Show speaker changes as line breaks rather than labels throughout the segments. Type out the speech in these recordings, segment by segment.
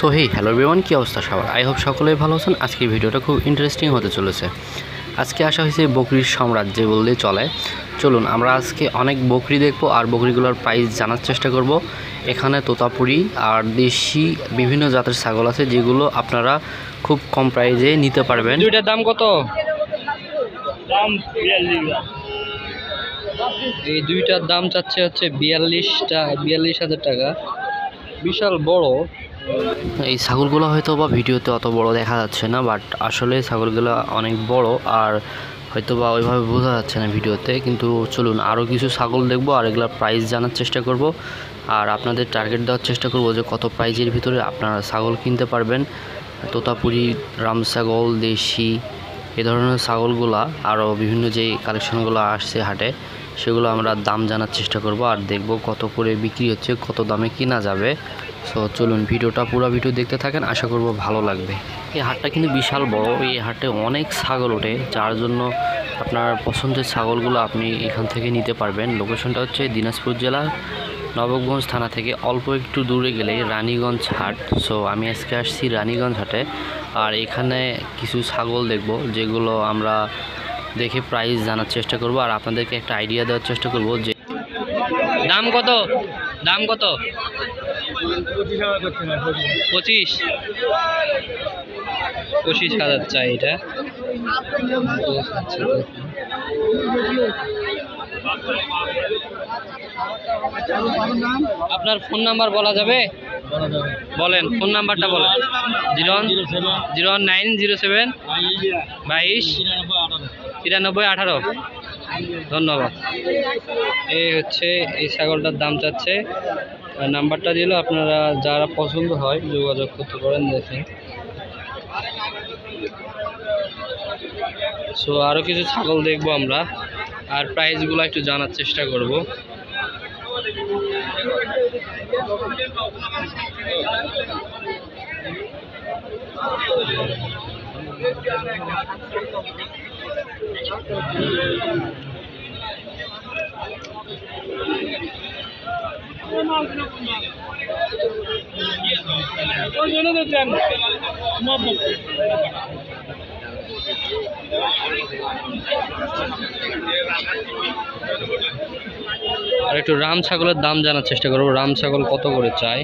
So hey hello everyone কী অবস্থা সবার? আই হোপ সকলেই ভালো আছেন। আজকের ভিডিওটা খুব ইন্টারেস্টিং হতে চলেছে। আজকে আসা হয়েছে বকরির সাম্রাজ্যে বললেই চলে। চলুন আমরা আজকে অনেক বকরি দেখব আর বকরিগুলোর প্রাইস জানার চেষ্টা করব। এখানে তোতাপুরি আর দেশি বিভিন্ন জাতের ছাগল আছে যেগুলো আপনারা খুব কম প্রাইজে নিতে পারবেন। দুইটার দাম কত?
দাম বিয়াল্লিশ।
এই দুইটার দাম চাচ্ছে হচ্ছে বিয়াল্লিশটা বিয়াল্লিশ হাজার টাকা। বিশাল বড়। এই ছাগলগুলো হয়তো বা ভিডিওতে অত বড় দেখা যাচ্ছে না বাট আসলে ছাগলগুলো অনেক বড় আর হয়তো বা ওইভাবে বোঝা যাচ্ছে না ভিডিওতে। কিন্তু চলুন আরও কিছু ছাগল দেখব আর এগুলোর প্রাইস জানার চেষ্টা করব। আর আপনাদের টার্গেট দেওয়ার চেষ্টা করব যে কত প্রাইজের ভিতরে আপনারা ছাগল কিনতে পারবেন। তোতাপুরি রাম ছাগল দেশি, এ ধরনের ছাগলগুলা আরও বিভিন্ন যে কালেকশনগুলো আসছে হাটে, সেগুলো আমরা দাম জানার চেষ্টা করব। আর দেখব কত করে বিক্রি হচ্ছে, কত দামে কিনা যাবে। সো চলুন, ভিডিওটা, পুরো ভিডিও দেখতে থাকেন, আশা করব ভালো লাগবে। এই হাটটা কিন্তু বিশাল বড়। এই হাটে অনেক ছাগল ওঠে, যার জন্য আপনার পছন্দের ছাগলগুলো আপনি এখান থেকে নিতে পারবেন। লোকেশনটা হচ্ছে দিনাজপুর জেলার নবগঞ্জ থানা থেকে অল্প একটু দূরে গেলে রানীগঞ্জ হাট। সো আমি আজকে আসছি রানীগঞ্জ হাটে। আর এখানে কিছু ছাগল দেখব, যেগুলো আমরা দেখে প্রাইস জানার চেষ্টা করব। আর আপনাদেরকে একটা আইডিয়া দেওয়ার চেষ্টা করব যে দাম কত? দাম কত?
পঁচিশ।
পঁচিশ হাজার চাই এটা। আপনার ফোন নাম্বার বলা যাবে? বলেন, ফোন নাম্বারটা বলেন। Zero zero nine, zero seven, বাইশ, তিরানব্বই আঠারো। ধন্যবাদ। এই হচ্ছে এই ছাগলটার দাম চাচ্ছে। নাম্বারটা দিল আপনারা যারা পছন্দ হয় যোগাযোগ করতে পারেন দেখেন সো আরও কিছু ছাগল দেখব আমরা। আর প্রাইসগুলো একটু জানার চেষ্টা করব। আর একটু রাম ছাগলের দাম জানার চেষ্টা করব। রাম ছাগল কত করে চাই?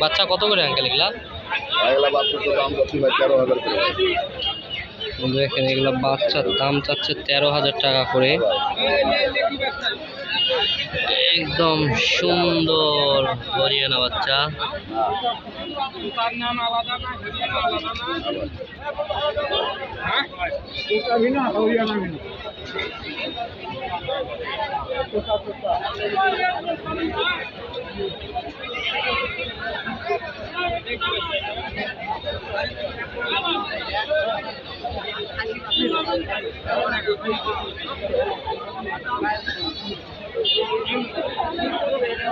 বাচ্চা কত করে আঙ্কেল এগুলা? দেখেন এগুলা বাচ্চার দাম চাচ্ছে তেরো হাজার টাকা করে। একদম সুন্দর হরিয়ানা বাচ্চা।
হ্যাঁ? হরিয়ানা ভিন্ন আরও কিছু টাকা দিব ওগুলা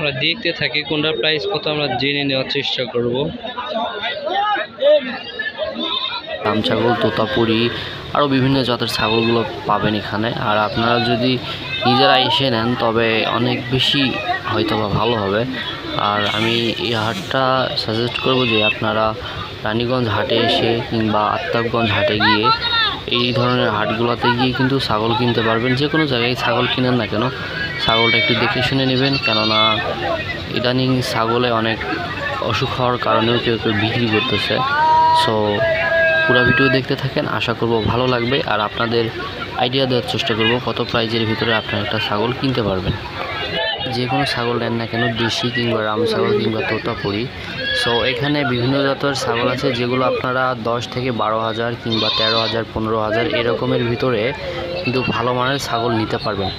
আমরা দেখতে থাকি কোনটার প্রাইস কত আমরা জেনে নেওয়ার চেষ্টা করব। রাম ছাগল, তোতাপুরি আরও বিভিন্ন জাতের ছাগলগুলো পাবেন এখানে। আর আপনারা যদি নিজেরা এসে নেন, তবে অনেক বেশি হয়তো বা ভালো হবে। আর আমি এই হাটটা সাজেস্ট করব যে আপনারা রানীগঞ্জ হাটে এসে কিংবা আত্তাবগঞ্জ হাটে গিয়ে এই ধরনের হাটগুলোতে গিয়ে কিন্তু ছাগল কিনতে পারবেন। যে কোনো জায়গায় ছাগল কিনেন না কেন, ছাগলটা একটু দেখে শুনে নেবেন। কেননা ইদানিং ছাগলে অনেক অসুখ হওয়ার কারণেও কেউ কেউ বিক্রি করতেছে। সো, পুরো ভিডিও দেখতে থাকেন, আশা করব ভালো লাগবে। আর আপনাদের আইডিয়া দেওয়ার চেষ্টা করব কত প্রাইজের ভিতরে আপনারা একটা ছাগল কিনতে পারবেন। যে কোনো ছাগল নেন না কেন, দেশি কিংবা রাম ছাগল কিংবা তোতাপুরি সো এখানে বিভিন্ন জাতের ছাগল আছে যেগুলো আপনারা দশ থেকে বারো হাজার কিংবা তেরো হাজার, পনেরো হাজার এরকমের ভিতরে কিন্তু ভালো মানের ছাগল নিতে পারবেন।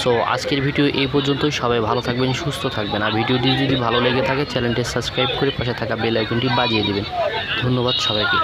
সো আজকের ভিডিও এই পর্যন্তই। সবাই ভালো থাকবেন, সুস্থ থাকবেন। আর ভিডিওটি যদি ভালো লেগে থাকে, চ্যানেলটি সাবস্ক্রাইব করে পাশে থাকা বেল আইকনটি বাজিয়ে দেবেন। ধন্যবাদ সবাইকে।